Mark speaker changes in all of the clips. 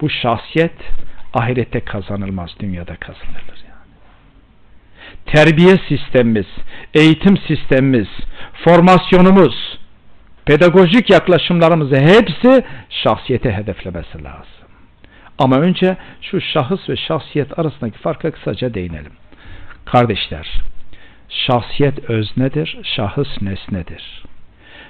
Speaker 1: Bu şahsiyet ahirette kazanılmaz, dünyada kazanılır yani. Terbiye sistemimiz, eğitim sistemimiz, formasyonumuz, pedagojik yaklaşımlarımız hepsi şahsiyete hedeflemesi lazım. Ama önce şu şahıs ve şahsiyet arasındaki farka kısaca değinelim. Kardeşler, şahsiyet öznedir, şahıs nesnedir.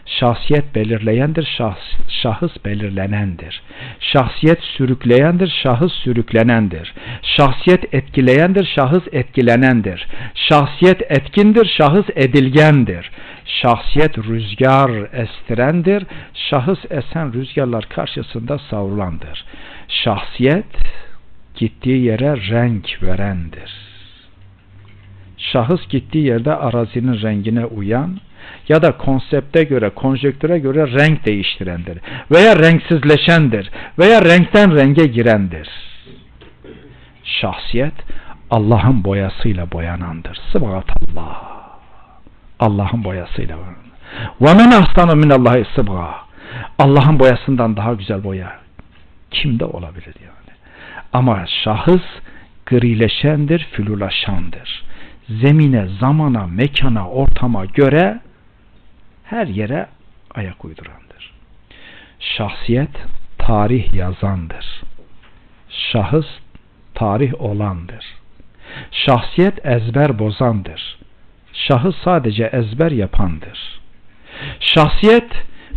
Speaker 1: Şahsiyet belirleyendir, şahs, şahıs belirlenendir. Şahsiyet sürükleyendir, şahıs sürüklenendir. Şahsiyet etkileyendir, şahıs etkilenendir. Şahsiyet etkindir, şahıs edilgendir. Şahsiyet rüzgar estirendir, şahıs esen rüzgarlar karşısında savrulandır. Şahsiyet gittiği yere renk verendir. Şahıs gittiği yerde arazinin rengine uyan, ya da konsepte göre, konjektüre göre renk değiştirendir. Veya renksizleşendir. Veya renkten renge girendir. Şahsiyet Allah'ın boyasıyla boyanandır. Sıbgatallah. Allah'ın boyasıyla boyanandır. وَمَنْ أَحْسَنُ مِنَ اللّٰهِ sıbga. Allah'ın boyasından daha güzel boya kimde olabilir yani? Ama şahıs grileşendir, flülaşandır. Zemine, zamana, mekana, ortama göre her yere ayak uydurandır. Şahsiyet tarih yazandır. Şahıs tarih olandır. Şahsiyet ezber bozandır. Şahıs sadece ezber yapandır. Şahsiyet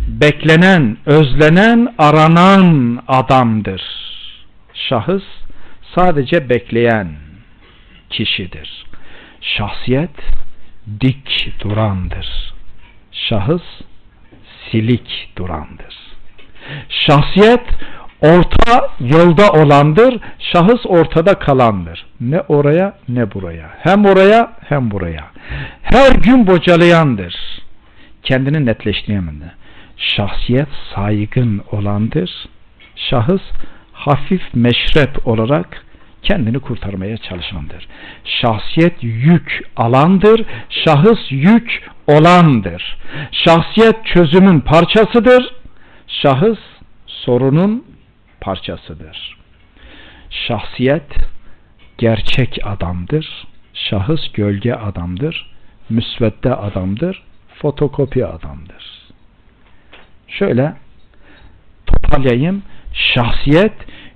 Speaker 1: beklenen, özlenen, aranan adamdır. Şahıs sadece bekleyen kişidir. Şahsiyet dik durandır şahıs silik durandır. Şahsiyet orta yolda olandır, şahıs ortada kalandır. Ne oraya ne buraya. Hem oraya hem buraya. Her gün bocalayandır. Kendini netleştiremedi. Şahsiyet saygın olandır. Şahıs hafif meşrep olarak kendini kurtarmaya çalışandır. Şahsiyet yük alandır, şahıs yük olandır. Şahsiyet çözümün parçasıdır, şahıs sorunun parçasıdır. Şahsiyet gerçek adamdır, şahıs gölge adamdır, müsvedde adamdır, fotokopi adamdır. Şöyle toparlayayım. Şahsiyet,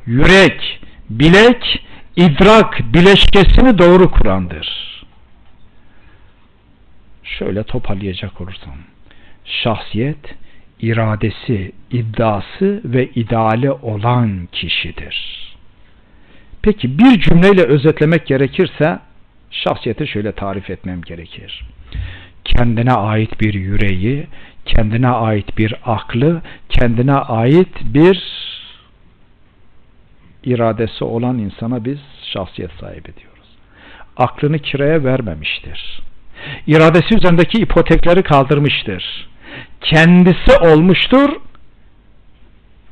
Speaker 1: yürek, bilek, idrak bileşkesini doğru kurandır. Şöyle toparlayacak olursam. Şahsiyet, iradesi, iddiası ve ideali olan kişidir. Peki bir cümleyle özetlemek gerekirse şahsiyeti şöyle tarif etmem gerekir. Kendine ait bir yüreği, kendine ait bir aklı, kendine ait bir iradesi olan insana biz şahsiyet sahibi diyoruz. Aklını kiraya vermemiştir. İradesi üzerindeki ipotekleri kaldırmıştır. Kendisi olmuştur.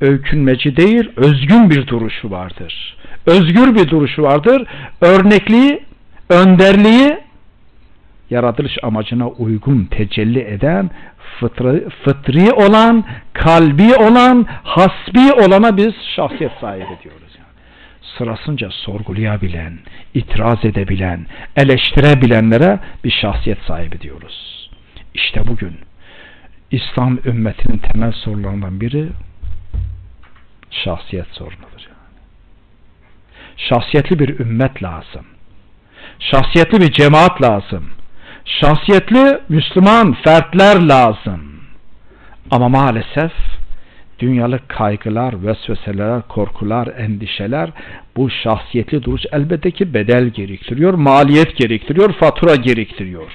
Speaker 1: Öykünmeci değil, özgün bir duruşu vardır. Özgür bir duruşu vardır. Örnekliği, önderliği yaratılış amacına uygun tecelli eden fıtri, fıtri olan, kalbi olan, hasbi olana biz şahsiyet sahibi diyoruz sırasınca sorgulayabilen, itiraz edebilen, eleştirebilenlere bir şahsiyet sahibi diyoruz. İşte bugün İslam ümmetinin temel sorularından biri şahsiyet sorunudur. Yani. Şahsiyetli bir ümmet lazım. Şahsiyetli bir cemaat lazım. Şahsiyetli Müslüman fertler lazım. Ama maalesef dünyalık kaygılar, vesveseler, korkular, endişeler bu şahsiyetli duruş elbette ki bedel gerektiriyor, maliyet gerektiriyor, fatura gerektiriyor.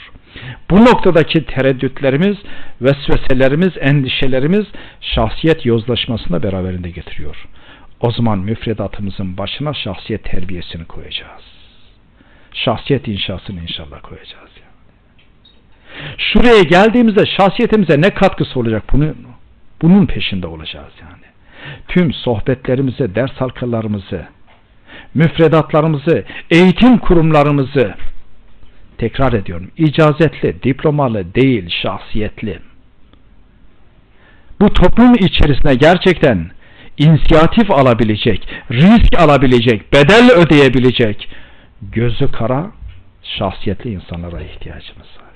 Speaker 1: Bu noktadaki tereddütlerimiz, vesveselerimiz, endişelerimiz şahsiyet yozlaşmasını beraberinde getiriyor. O zaman müfredatımızın başına şahsiyet terbiyesini koyacağız. Şahsiyet inşasını inşallah koyacağız. Şuraya geldiğimizde şahsiyetimize ne katkısı olacak bunu bunun peşinde olacağız yani. Tüm sohbetlerimizi, ders halkalarımızı, müfredatlarımızı, eğitim kurumlarımızı tekrar ediyorum. icazetli, diplomalı değil, şahsiyetli. Bu toplum içerisinde gerçekten inisiyatif alabilecek, risk alabilecek, bedel ödeyebilecek gözü kara şahsiyetli insanlara ihtiyacımız var.